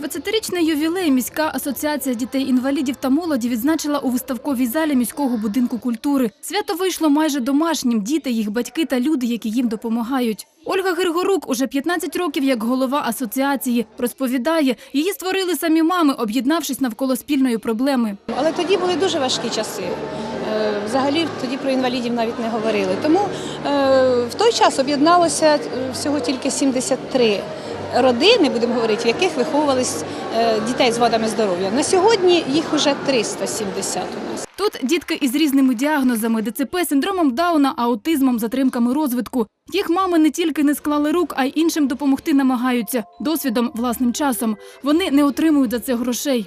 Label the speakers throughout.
Speaker 1: 20-річний ювілей міська асоціація дітей-інвалідів та молоді відзначила у виставковій залі міського будинку культури. Свято вийшло майже домашнім. Діти, їх батьки та люди, які їм допомагають. Ольга Григорук уже 15 років як голова асоціації. Розповідає, її створили самі мами, об'єднавшись навколо спільної проблеми.
Speaker 2: Але тоді були дуже важкі часи. Взагалі тоді про інвалідів навіть не говорили. Тому е, в той час об'єдналося е, всього тільки 73 родини, будемо говорити, в яких виховувались е, дітей з вадами здоров'я. На сьогодні їх уже 370 у нас.
Speaker 1: Тут дітки із різними діагнозами ДЦП, синдромом Дауна, аутизмом, затримками розвитку. Їх мами не тільки не склали рук, а й іншим допомогти намагаються досвідом, власним часом. Вони не отримують за це грошей.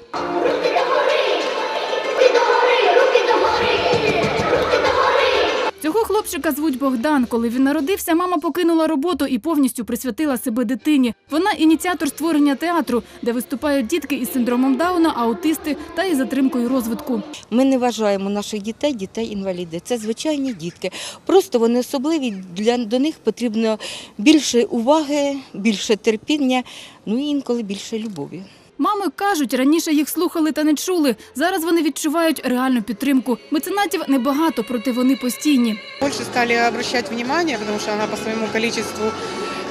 Speaker 1: Хлопчика звуть Богдан. Коли він народився, мама покинула роботу і повністю присвятила себе дитині. Вона ініціатор створення театру, де виступають дітки із синдромом Дауна, аутисти та із затримкою розвитку.
Speaker 3: Ми не вважаємо наших дітей дітей-інваліди. Це звичайні дітки. Просто вони особливі. Для до них потрібно більше уваги, більше терпіння, ну і інколи більше любові.
Speaker 1: Мами кажуть, раніше їх слухали та не чули. Зараз вони відчувають реальну підтримку. Меценатів небагато, проте вони постійні.
Speaker 4: Больше стали обращать внимание, потому что она по своему количеству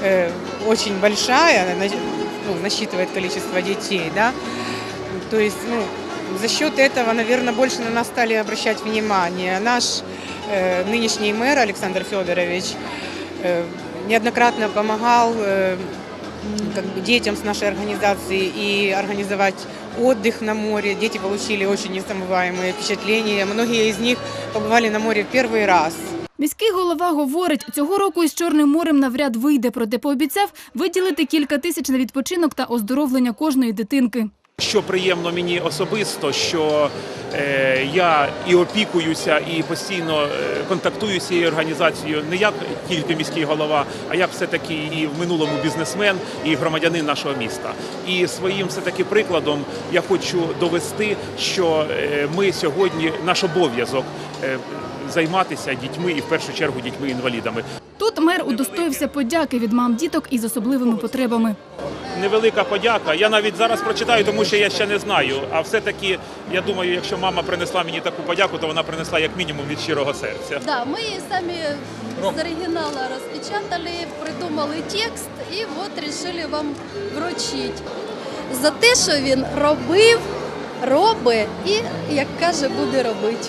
Speaker 4: э, очень большая, она на- ну, насчитывает количество детей, да. То есть, ну, за счет этого, наверное, больше на нас стали обращать внимание. Наш э, нынешний мэр Александр Федорович э, неоднократно помогал э, как бы детям с нашей организации и организовать отдых на море. Дети получили очень незабываемые впечатления. Многие из них побывали на море в первый раз.
Speaker 1: Міський голова говорить, цього року із Чорним морем навряд вийде, проте пообіцяв виділити кілька тисяч на відпочинок та оздоровлення кожної дитинки.
Speaker 5: Що приємно мені особисто, що е, я і опікуюся, і постійно е, контактую з цією організацією не як тільки міський голова, а як все-таки і в минулому бізнесмен, і громадянин нашого міста. І своїм все-таки прикладом я хочу довести, що е, ми сьогодні наш обов'язок е, займатися дітьми і в першу чергу дітьми-інвалідами.
Speaker 1: Тут мер удостоївся подяки від мам діток із особливими потребами.
Speaker 5: Невелика подяка. Я навіть зараз прочитаю, тому що я ще не знаю. А все-таки я думаю, якщо мама принесла мені таку подяку, то вона принесла як мінімум від щирого серця.
Speaker 6: Да, мы сами с оригинала распечатали, придумали текст і от решили вам вручити. За те, що він робив, робить і, як каже, буде робити.